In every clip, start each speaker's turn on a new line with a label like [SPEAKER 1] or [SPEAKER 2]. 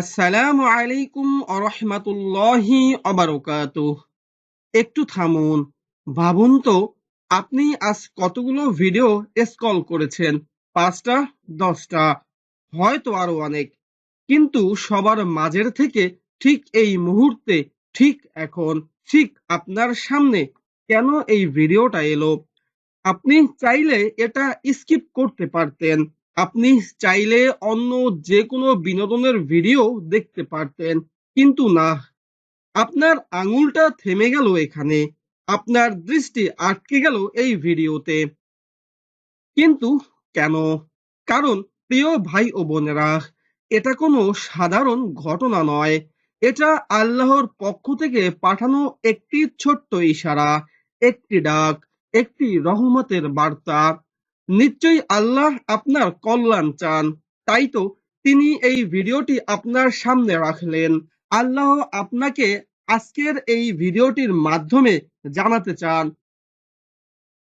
[SPEAKER 1] আসসালামু আলাইকুম আরহামাতুল্লাহি অবারকাতুহ একটু থামুন। ভাবুন তো, আপনি আজ কতগুলো ভিডিও স্ক্রল করেছেন? পাঁচটা, দশটা, হয়তো আরও অনেক। কিন্তু সবার মাঝের থেকে ঠিক এই মুহূর্তে, ঠিক এখন, ঠিক আপনার সামনে কেন এই ভিডিওটা এলো? আপনি চাইলে এটা স্কিপ করতে পারতেন। আপনি চাইলে অন্য যে কোনো বিনোদনের ভিডিও দেখতে পারতেন, কিন্তু না। আপনার আঙুলটা থেমে গেল এখানে, আপনার দৃষ্টি আটকে গেল এই ভিডিওতে কিন্তু কেন? কারণ, প্রিয় ভাই ও বোনেরা, এটা কোনো সাধারণ ঘটনা নয়। এটা আল্লাহর পক্ষ থেকে পাঠানো একটি ছোট্ট ইশারা, একটি ডাক, একটি রহমতের বার্তা। নিশ্চয়ই আল্লাহ আপনার কল্যাণ চান। তাই তো তিনি এই ভিডিওটি আপনার সামনে রাখলেন। আল্লাহ আপনাকে আজকের এই ভিডিওটির মাধ্যমে জানাতে চান।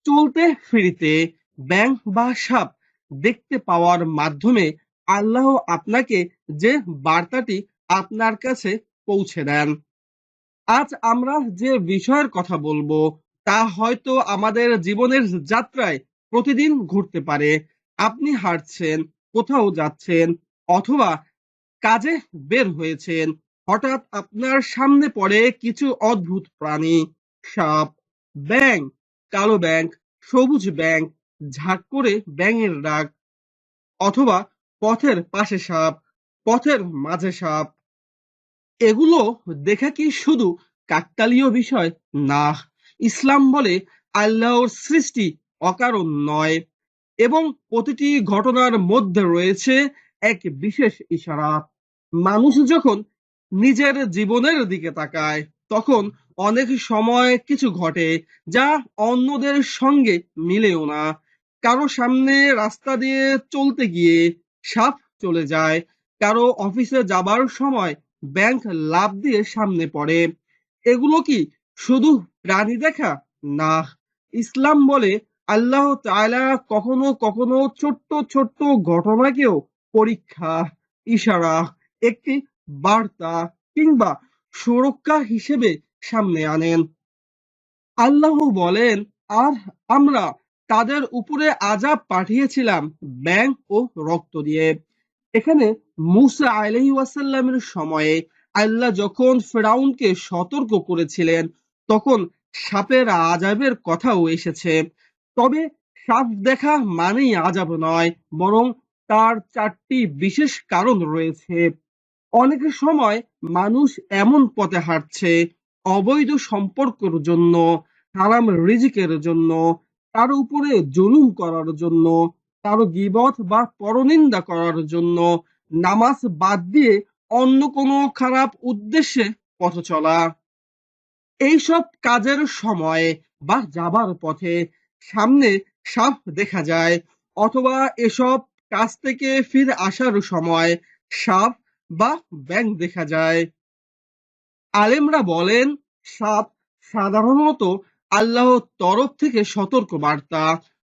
[SPEAKER 1] চলতে ফিরিতে ব্যাং বা সাপ দেখতে পাওয়ার মাধ্যমে আল্লাহ আপনাকে যে বার্তাটি আপনার কাছে পৌঁছে দেন। আজ আমরা যে বিষয়ের কথা বলব, তা হয়তো আমাদের জীবনের যাত্রায় প্রতিদিন ঘুরতে পারে। আপনি হাঁটছেন, কোথাও যাচ্ছেন অথবা কাজে বের হয়েছেন, হঠাৎ আপনার সামনে পড়ে কিছু অদ্ভুত প্রাণী। সাপ ব্যাং কালো ব্যাং সবুজ ব্যাং ঝাঁক করে ব্যাঙের ডাক অথবা পথের পাশে সাপ, পথের মাঝে সাপ। এগুলো দেখা কি শুধু কাকতালীয় বিষয়? না ইসলাম বলে আল্লাহর সৃষ্টি অকারণ নয় এবং প্রতিটি ঘটনার মধ্যে রয়েছে এক বিশেষ ইশারা। মানুষ যখন নিজের জীবনের দিকে তাকায়, তখন অনেক সময় কিছু ঘটে যা অন্যদের সঙ্গে মিলেও না। কারও সামনে রাস্তা দিয়ে চলতে গিয়ে সাপ চলে যায়, কারও অফিসে যাবার সময় ব্যাংক লাভ দিয়ে সামনে পড়ে। এগুলো কি শুধু প্রাণী দেখা? না, ইসলাম বলে আল্লাহ তাআলা কখনো কখনো ছোট্ট ছোট্ট ঘটনাকেও পরীক্ষা, ইশারা, একটি বার্তা কিংবা সুরক্ষা হিসেবে সামনে আনেন। আল্লাহ বলেন, আর আমরা তাদের উপরে আজাব পাঠিয়েছিলাম ব্যাং ও রক্ত দিয়ে। এখানে মুসা আলাইহি ওয়াসাল্লামের সময়ে আল্লাহ যখন ফেরাউনকে সতর্ক করেছিলেন, তখন সাপের আজাবের কথাও এসেছে। তবে সাপ দেখা মানেই আজাব নয়, বরং তার চারটি বিশেষ কারণ রয়েছে। অনেক সময় মানুষ এমন পথে হাঁটছে, অবৈধ সম্পর্কের জন্য, হারাম রিজিকের জন্য, তার উপরে জুলুম করার জন্য, তার গিবত বা পরনিন্দা করার জন্য, নামাজ বাদ দিয়ে অন্য কোনো খারাপ উদ্দেশ্যে পথ চলা। এইসব কাজের সময় বা যাবার পথে সামনে সাপ দেখা যায়। অথবা এসব কাজ থেকে ফিরে আসার সময় সাপ বা ব্যাং দেখা যায়। আলেমরা বলেন সাপ সাধারণত আল্লাহর তরফ থেকে সতর্ক বার্তা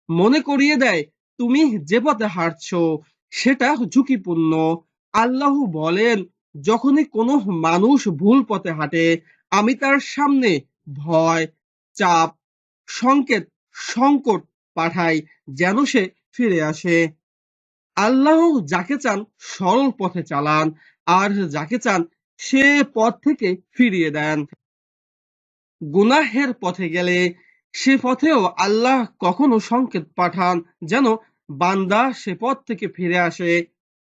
[SPEAKER 1] মনে করিয়ে দেয়, তুমি যে পথে হাঁটছ, সেটা ঝুঁকিপূর্ণ। আল্লাহ বলেন, যখনই কোনো মানুষ ভুল পথে হাঁটে, আমি তার সামনে ভয়, চাপ, সংকেত সংকট পাঠায় যেন সে ফিরে আসে। আল্লাহ যাকে চান সরল পথে চালান, আর যাকে চান সে পথ থেকে ফিরিয়ে দেন। গুনাহের পথে গেলে সে পথেও আল্লাহ কখনো সংকেত পাঠান যেন বান্দা সে পথ থেকে ফিরে আসে।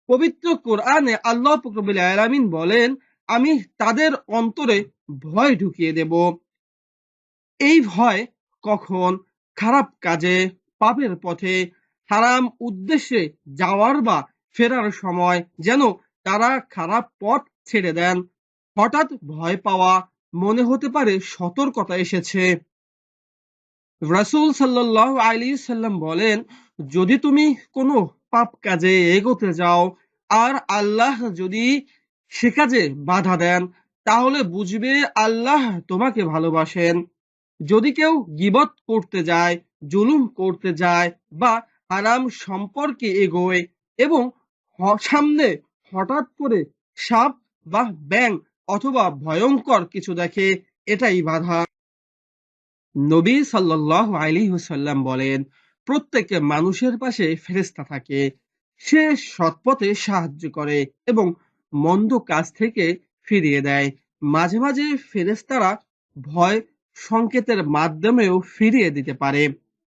[SPEAKER 1] পবিত্র কোরআনে আল্লাহ ফকরবুল আলামিন বলেন, আমি তাদের অন্তরে ভয় ঢুকিয়ে দেব। এই ভয় কখন খারাপ কাজে, পাপের পথে, হারাম উদ্দেশ্যে যাওয়ার বা ফেরার সময় যেন তারা খারাপ পথ ছেড়ে দেন। হঠাৎ ভয় পাওয়া মনে হতে পারে সতর্কতা এসেছে। রাসূল সাল্লাল্লাহু আলাইহি সাল্লাম বলেন, যদি তুমি কোনো পাপ কাজে এগোতে যাও আর আল্লাহ যদি সে কাজে বাধা দেন, তাহলে বুঝবে আল্লাহ তোমাকে ভালোবাসেন। যদি কেউ গিবত করতে যায়, জুলুম করতে যায় বা হারাম সম্পর্কে এগোয় এবং সামনে হঠাৎ করে সাপ বা ব্যাং অথবা ভয়ঙ্কর কিছু দেখে, এটাই বাধা। নবী সাল্লাল্লাহু আলাইহি ওয়াসাল্লাম বলেন, প্রত্যেক মানুষের পাশে ফেরেশতা থাকে। সে সৎপথে সাহায্য করে এবং মন্দ কাজ থেকে ফিরিয়ে দেয়। মাঝে মাঝে ফেরেশতারা ভয় সংকেতের মাধ্যমেও ফিরিয়ে দিতে পারে।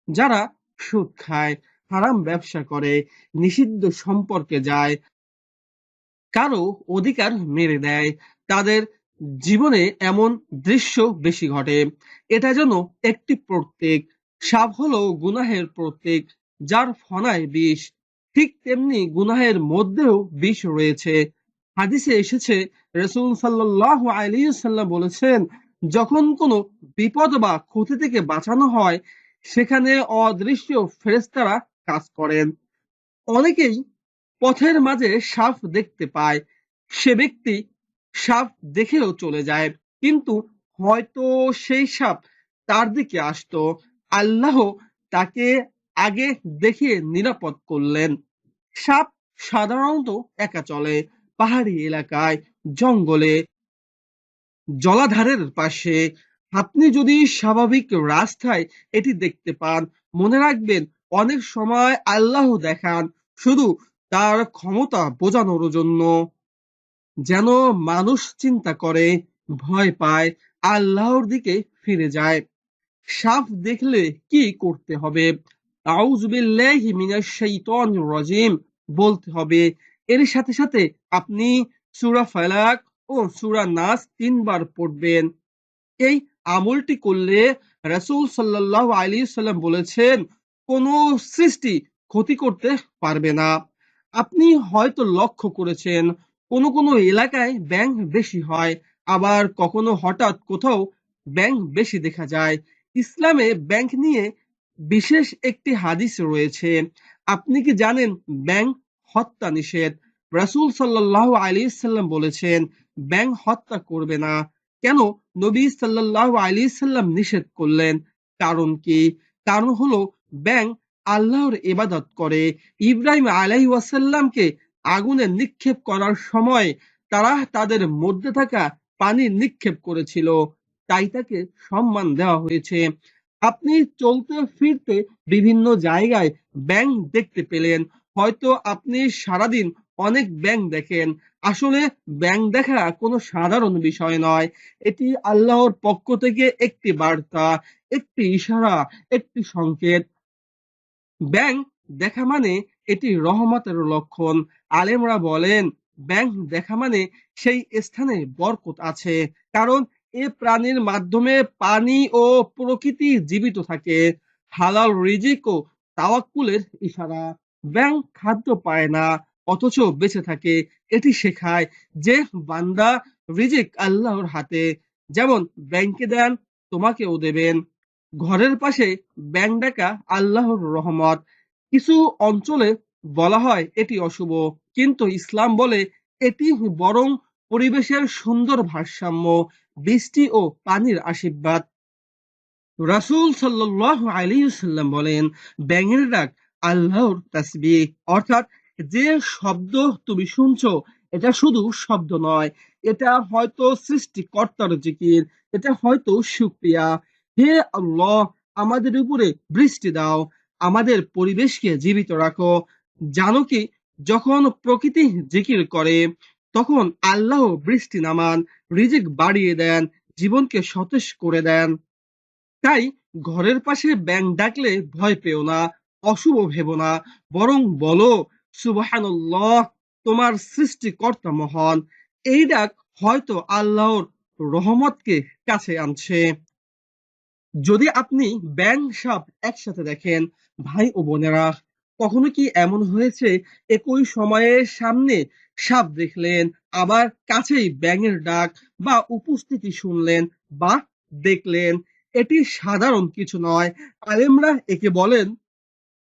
[SPEAKER 1] যারা সুদ খায়, হারাম ব্যবসা করে, নিষিদ্ধ সম্পর্কে যায়, কারও অধিকার মেরে দেয়, তাদের জীবনে এমন দৃশ্য বেশি ঘটে। এটা যেন একটি প্রত্যেক সাপ হলো গুনাহের প্রত্যেক, যার ফনায় বিষ, ঠিক তেমনি গুনাহের মধ্যেও বিষ রয়েছে। হাদিসে এসেছে, রসুল সাল্লাহ আলিয়াল্লাম বলেছেন যখন কোনো বিপদ বা ক্ষতি থেকে বাঁচানো হয়, সেখানে অদৃশ্য ফেরেস্তারা কাজ করেন। অনেকেই পথের মাঝে সাপ দেখতে পায়, সে ব্যক্তি সাপ দেখেও চলে যায়, কিন্তু হয়তো সেই সাপ তার দিকে আসতো। আল্লাহ তাকে আগে দেখিয়ে নিরাপদ করলেন। সাপ সাধারণত একা চলে, পাহাড়ি এলাকায়, জঙ্গলে জলাধারের পাশে। আপনি যদি স্বাভাবিক রাস্তায় এটি দেখতে পান, মনে রাখবেন অনেক সময় আল্লাহ দেখান শুধু তার ক্ষমতা বোঝানোর জন্য। যেন মানুষ চিন্তা করে, ভয় পায়, আল্লাহর দিকে ফিরে যায়। সাপ দেখলে কি করতে হবে? রাজিম, বলতে হবে। এর সাথে সাথে আপনি সূরা ফালাক ও সূরা নাস তিনবার পড়বেন। এই আমলটি করলে রাসূল সাল্লাল্লাহু আলাইহি সাল্লাম বলেছেন, কোন সৃষ্টি ক্ষতি করতে পারবে না। আপনি হয়তো লক্ষ্য করেছেন, কোনো কোনো এলাকায় ব্যাঙ বেশি হয়, আবার কখনো হঠাৎ কোথাও ব্যাঙ বেশি দেখা যায়। ইসলামে ব্যাংক নিয়ে বিশেষ একটি হাদিস রয়েছে। আপনি কি জানেন ব্যাংক হত্যা নিষেধ? রাসূল সাল্লাল্লাহু আলাইহি সাল্লাম বলেছেন ব্যাংক হত্যা করবে না। কেন? নবী সাল্লাল্লাহু আলাইহি সাল্লাম নিষেধ করলেন। কারণ কি? কারণ হলো ব্যাংক আল্লাহর ইবাদত করে। ইব্রাহিম আলাই ওয়াসাল্লামকে আগুনে নিক্ষেপ করার সময় তারা তাদের মধ্যে থাকা পানি নিক্ষেপ করেছিল। তাই তাকে সম্মান দেওয়া হয়েছে। আপনি চলতে ফিরতে বিভিন্ন জায়গায় ব্যাঙ দেখতে পেলেন। হয়তো আপনি সারাদিন অনেক ব্যাঙ দেখেন। আসলে ব্যাঙ দেখা কোনো সাধারণ বিষয় নয়। এটি আল্লাহর পক্ষ থেকে একটি বার্তা, একটি ইশারা, একটি সংকেত। ব্যাঙ দেখা মানে এটি রহমতের লক্ষণ। আলেমরা বলেন ব্যাঙ দেখা মানে সেই স্থানে বরকত আছে, কারণ এ প্রাণীর মাধ্যমে পানি ও প্রকৃতি জীবিত থাকে। হালাল রিজিক ও তাওয়াক্কুলের ইশারা। ব্যাং খাদ্য পায় না। অথচ বেঁচে থাকে, এটি শেখায় যে বান্দা রিজিক আল্লাহর হাতে, যেমন ব্যাংকে দেন, তোমাকেও দেবেন। ঘরের পাশে ব্যাং ডাকা আল্লাহর রহমত। কিছু অঞ্চলে বলা হয় এটি অশুভ, কিন্তু ইসলাম বলে এটি বরং পরিবেশের সুন্দর ভারসাম্য, বৃষ্টি ও পানির আশীর্বাদ। রাসূল সাল্লাল্লাহু আলাইহি সাল্লাম বলেন ব্যাঙের ডাক আল্লাহর তাসবিহ। অর্থাৎ যে শব্দ তুমি শুনছো, এটা শুধু শব্দ নয়। এটা হয়তো সৃষ্টিকর্তার জিকির, এটা হয়তো শুকরিয়া হে আল্লাহ, আমাদের উপরে বৃষ্টি দাও, আমাদের পরিবেশকে জীবিত রাখো। জানো কি, যখন প্রকৃতি জিকির করে, তখন আল্লাহ বৃষ্টি নামান, রিজিক বাড়িয়ে দেন, জীবনকে সতেজ করে দেন। তাই ঘরের পাশে ব্যাং ডাকলে ভয় পেও না, অশুভ ভেবো না, বরং বলো সুবহানাল্লাহ, তোমার সৃষ্টিকর্তা মহান। এই ডাক হয়তো আল্লাহর রহমতকে কাছে আনছে। যদি আপনি ব্যাং সাপ একসাথে দেখেন, ভাই ও বোনেরা, কখনো কি এমন হয়েছে? একই সময়ে সামনে সাপ দেখলেন, আবার কাছেই ব্যাঙের ডাক বা উপস্থিতি শুনলেন বা দেখলেন। এটি সাধারণ কিছু নয়। আলেমরা একে বলেন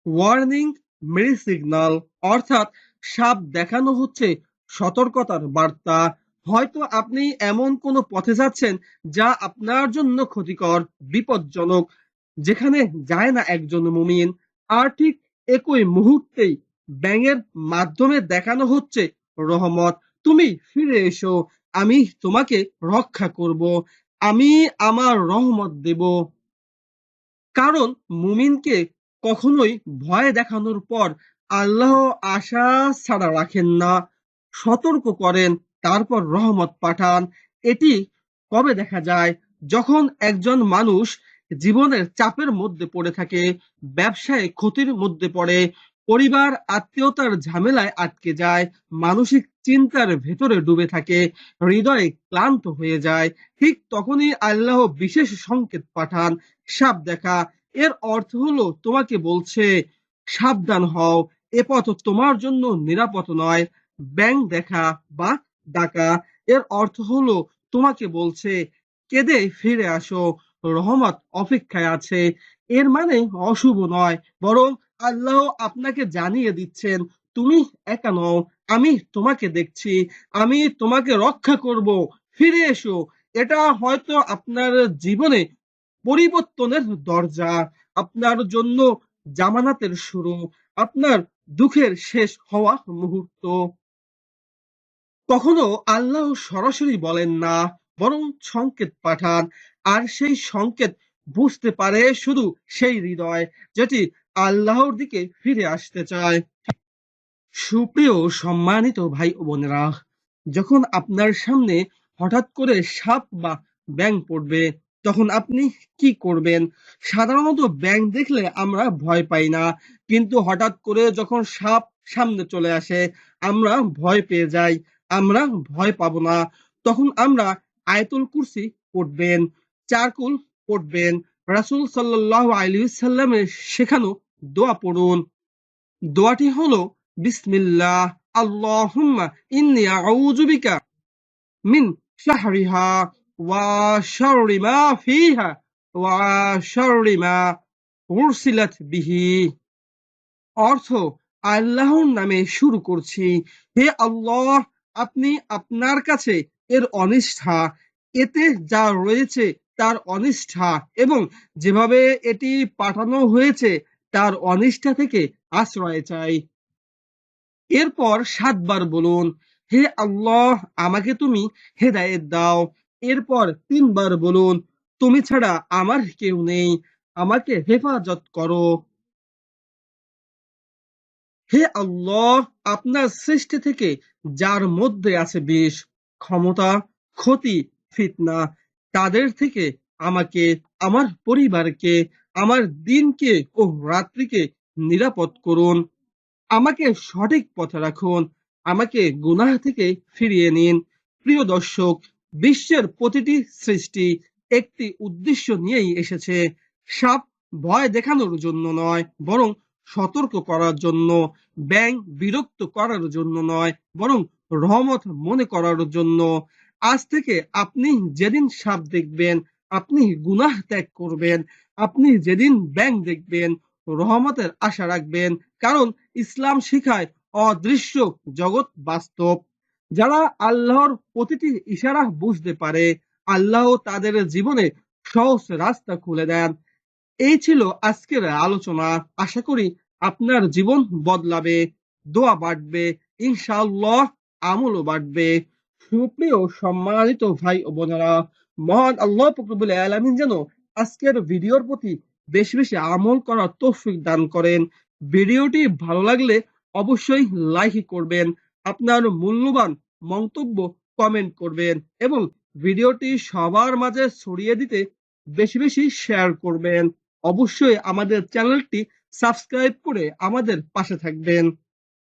[SPEAKER 1] ওয়ার্নিং মেরি সিগন্যাল অর্থাৎ সাপ দেখানো হচ্ছে সতর্কতার বার্তা। হয়তো আপনি এমন কোনো পথে যাচ্ছেন যা আপনার জন্য ক্ষতিকর, বিপজ্জনক, যেখানে যায় না একজন মুমিন। আর ঠিক একই মুহূর্তেই ব্যাঙের মাধ্যমে দেখানো হচ্ছে রহমত, তুমি ফিরে এসো, আমি তোমাকে রক্ষা করব, আমি আমার রহমত দেব। কারণ মুমিনকে কখনোই ভয় দেখানোর পর আল্লাহ আশা ছাড়া রাখেন না, সতর্ক করেন, তারপর রহমত পাঠান। এটি কবে দেখা যায়? যখন একজন মানুষ জীবনের চাপের মধ্যে পড়ে থাকে, ব্যবসায় ক্ষতির মধ্যে পড়ে, পরিবার আত্মীয়তার ঝামেলায় আটকে যায়, মানসিক চিন্তার ভেতরে ডুবে থাকে, হৃদয়ে ক্লান্ত হয়ে যায়, ঠিক তখনই আল্লাহ বিশেষ সংকেত পাঠান, সাপ দেখা। এর অর্থ হলো, তোমাকে বলছে, সাবধান হও এ পথ তোমার জন্য নিরাপদ নয়। ব্যাং দেখা বা ডাকা, এর অর্থ হলো, তোমাকে বলছে, কেঁদে ফিরে আসো, রহমত অপেক্ষায় আছে। এর মানে অশুভ নয়, বরং আল্লাহ আপনাকে জানিয়ে দিচ্ছেন, তুমি একা নও, আমি তোমাকে দেখছি, আমি তোমাকে রক্ষা করব, ফিরে এসো। এটা হয়তো আপনার জীবনে পরিবর্তনের দরজা, আপনার জন্য জামানাতের শুরু, আপনার দুঃখের শেষ হওয়া মুহূর্ত। কখনো আল্লাহ সরাসরি বলেন না, বরং সংকেত পাঠান, আর সেই সংকেত বুঝতে পারে শুধু সেই হৃদয় যেটি আল্লাহর দিকে ফিরে আসতে চায়। সুপ্রিয় সম্মানিত ভাই ও বোনেরা, যখন আপনার সামনে হঠাৎ করে সাপ বা ব্যাং পড়বে তখন আপনি কি করবেন? সাধারণত ব্যাংক দেখলে আমরা ভয় পাই না। কিন্তু হঠাৎ করে যখন সাপ সামনে চলে আসে, আমরা ভয় পেয়ে যাই। আমরা ভয় পাবো না। তখন আমরা আয়তুল কুরসি পড়বেন, চারকুল পড়বেন। রাসূল সাল্লাল্লাহু আলাইহি সাল্লামের শেখানো দোয়া পড়ুন। দোয়াটি হলো, বিসমিল্লাহ, আল্লাহুম্মা ইন্নী আউযু মিন শাহরিহা। অর্থ, আল্লাহর নামে শুরু করছি। হে আল্লাহ, আপনি আপনার কাছে এর অনিষ্ঠা, এতে যা রয়েছে তার অনিষ্ঠা এবং যেভাবে এটি পাঠানো হয়েছে তার অনিষ্ঠা থেকে আশ্রয় চাই। এরপর সাতবার বলুন, হে আল্লাহ, আমাকে তুমি হেদায়েত দাও। এরপর তিনবার বলুন, তুমি ছাড়া আমার কেউ নেই, আমাকে হেফাজত করো। হে আল্লাহ, আপনার সৃষ্টি থেকে যার মধ্যে আছে বিষ, ক্ষমতা, ক্ষতি, ফিতনা, তাদের থেকে আমাকে, আমার পরিবারকে, আমার দিনকে ও রাত্রিকে নিরাপদ করুন। আমাকে সঠিক পথে রাখুন, আমাকে গুনাহ থেকে ফিরিয়ে নিন। প্রিয় দর্শক বিশ্বের প্রতিটি সৃষ্টি একটি উদ্দেশ্য নিয়েই এসেছে। সাপ ভয় দেখানোর জন্য নয়, বরং সতর্ক করার জন্য ব্যাং বিরক্ত করার জন্য নয়, বরং রহমত মনে করার জন্য। আজ থেকে আপনি যেদিন সাপ দেখবেন, আপনি গুনাহ ত্যাগ করবেন, আপনি যেদিন ব্যাং দেখবেন, রহমতের আশা রাখবেন, কারণ ইসলাম শিখায় অদৃশ্য জগৎ বাস্তব। যারা আল্লাহর প্রতিটি ইশারা বুঝতে পারে, আল্লাহ তাদের জীবনে সহজ রাস্তা খুলে দেন। এই ছিল আজকের আলোচনা। আশা করি আপনার জীবন বদলাবে, দোয়া বাড়বে, ইনশাআল্লাহ আমলও বাড়বে। সুপ্রিয়, সম্মানিত ভাই ও বোনেরা, মহান আল্লাহ ফকরবুল আলমিন যেন আজকের ভিডিওর প্রতি বেশি বেশি আমল করার তৌফিক দান করেন। ভিডিওটি ভালো লাগলে অবশ্যই লাইক করবেন। আপনার মূল্যবান মন্তব্য কমেন্ট করবেন এবং ভিডিওটি সবার মাঝে ছড়িয়ে দিতে বেশি বেশি শেয়ার করবেন। অবশ্যই আমাদের চ্যানেলটি সাবস্ক্রাইব করে আমাদের পাশে থাকবেন।